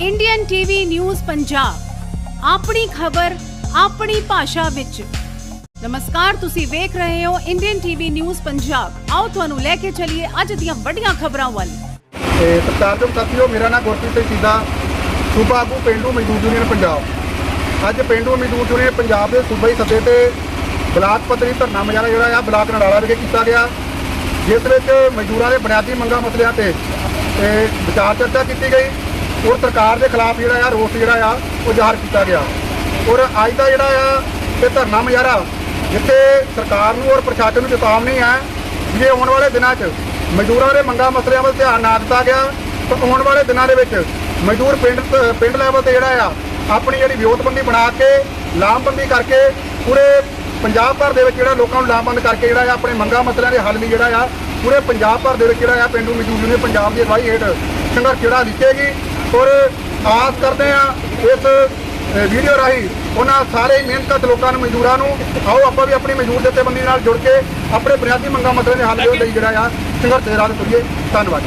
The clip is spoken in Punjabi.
ਇੰਡੀਅਨ ਟੀਵੀ ਨਿਊਜ਼ ਪੰਜਾਬ ਆਪਣੀ ਖਬਰ, ਆਪਣੀ ਭਾਸ਼ਾ ਵਿੱਚ। ਨਮਸਕਾਰ, ਤੁਸੀਂ ਵੇਖ ਰਹੇ ਹੋ ਇੰਡੀਅਨ ਟੀਵੀ ਨਿਊਜ਼ ਪੰਜਾਬ ਆਓ ਤੁਹਾਨੂੰ ਲੈ ਕੇ ਚੱਲੀਏ ਅੱਜ ਦੀਆਂ ਵੱਡੀਆਂ ਖਬਰਾਂ ਵੱਲ। ਤੇ ਸਤਿਕਾਰਯੋਗ ਸਾਥੀਓ, ਮੇਰਾ ਨਾਮ ਗੁਰਪ੍ਰੀਤ ਸਿੰਘ ਸੂਬਾ ਆਗੂ ਪਿੰਡੂ ਮਜ਼ਦੂਰ ਯੂਨੀਅਨ ਪੰਜਾਬ। ਅੱਜ ਪਿੰਡੂ ਮਜ਼ਦੂਰ ਯੂਨੀਅਨ ਪੰਜਾਬ ਦੇ ਸੂਬਾਈ ਸੱਦੇ ਤੇ ਬਲਾਕ ਪੱਧਰੀ ਧਰਨਾ ਮੁਜ਼ਾਹਰਾ ਜਿਹੜਾ ਆ ਬਲਾਕ ਨੜਾਲਾ ਵਿਖੇ ਕੀਤਾ ਗਿਆ। ਜਿਸ ਵਿੱਚ ਮਜ਼ਦੂਰਾਂ ਦੇ ਬੁਨਿਆਦੀ ਮੰਗਾਂ ਮਸਲਿਆਂ ਤੇ ਵਿਚਾਰ ਚਰਚਾ ਕੀਤੀ ਗਈ। ਔਰ ਸਰਕਾਰ ਦੇ ਖਿਲਾਫ ਜਿਹੜਾ ਆ, ਰੋਸ ਜਿਹੜਾ ਆ, ਉਹ ਜ਼ਾਹਰ ਕੀਤਾ ਗਿਆ। ਔਰ ਅੱਜ ਦਾ ਜਿਹੜਾ ਆ, ਇਹ ਧਰਨਾ ਮੁਜ਼ਾਹਰਾ, ਜਿੱਥੇ ਸਰਕਾਰ ਨੂੰ ਔਰ ਪ੍ਰਸ਼ਾਸਨ ਨੂੰ ਚੇਤਾਵਨੀ ਹੈ ਵੀ ਜੇ ਆਉਣ ਵਾਲੇ ਦਿਨਾਂ 'ਚ ਮਜ਼ਦੂਰਾਂ ਦੇ ਮੰਗਾਂ ਮਸਲਿਆਂ ਵੱਲ ਧਿਆਨ ਨਾ ਦਿੱਤਾ ਗਿਆ, ਤਾਂ ਆਉਣ ਵਾਲੇ ਦਿਨਾਂ ਦੇ ਵਿੱਚ ਮਜ਼ਦੂਰ ਪਿੰਡ ਪਿੰਡ ਲੈਵਲ ਤੇ ਜਿਹੜਾ ਆ, ਆਪਣੀ ਜਿਹੜੀ ਵਿਉਂਤਬੰਦੀ ਬਣਾ ਕੇ, ਲਾਮਬੰਦੀ ਕਰਕੇ, ਪੂਰੇ ਪੰਜਾਬ ਭਰ ਦੇ ਵਿੱਚ ਜਿਹੜਾ ਲੋਕਾਂ ਨੂੰ ਲਾਮਬੰਦ ਕਰਕੇ ਜਿਹੜਾ ਆ, ਆਪਣੇ ਮੰਗਾਂ ਮਸਲਿਆਂ ਦੇ ਹੱਲ ਲਈ ਜਿਹੜਾ ਆ, ਪੂਰੇ ਪੰਜਾਬ ਭਰ ਦੇ ਵਿੱਚ ਜਿਹੜਾ ਆ, ਪਿੰਡੂ ਮਜ਼ਦੂਰ ਨੇ ਪੰਜਾਬ ਦੀ ਅਗਵਾਈ ਹੇਠ ਸੰਘਰਸ਼ ਜਿਹੜਾ ਲਿਖੇਗੀ। ਔਰ ਆਸ ਕਰਦੇ ਆ ਇਸ ਵੀਡੀਓ ਰਾਹੀਂ ਉਹਨਾਂ ਸਾਰੇ ਮਿਹਨਤਕਸ਼ ਲੋਕਾਂ ਨੂੰ ਮਜ਼ਦੂਰਾਂ ਨੂੰ ਆਓ ਆਪਾਂ ਵੀ ਆਪਣੀ ਮਜ਼ਦੂਰ ਜਥੇਬੰਦੀ ਨਾਲ ਜੁੜ ਕੇ ਆਪਣੇ ਬੁਨਿਆਦੀ ਮੰਗਾਂ ਮਸਲਿਆਂ ਦੇ ਹੱਲ ਲਈ ਜਿਹੜਾ ਆ ਸੰਘਰਸ਼ ਦੇ ਰਾਹ ਤੇ ਤੁਰੀਏ। ਧੰਨਵਾਦ।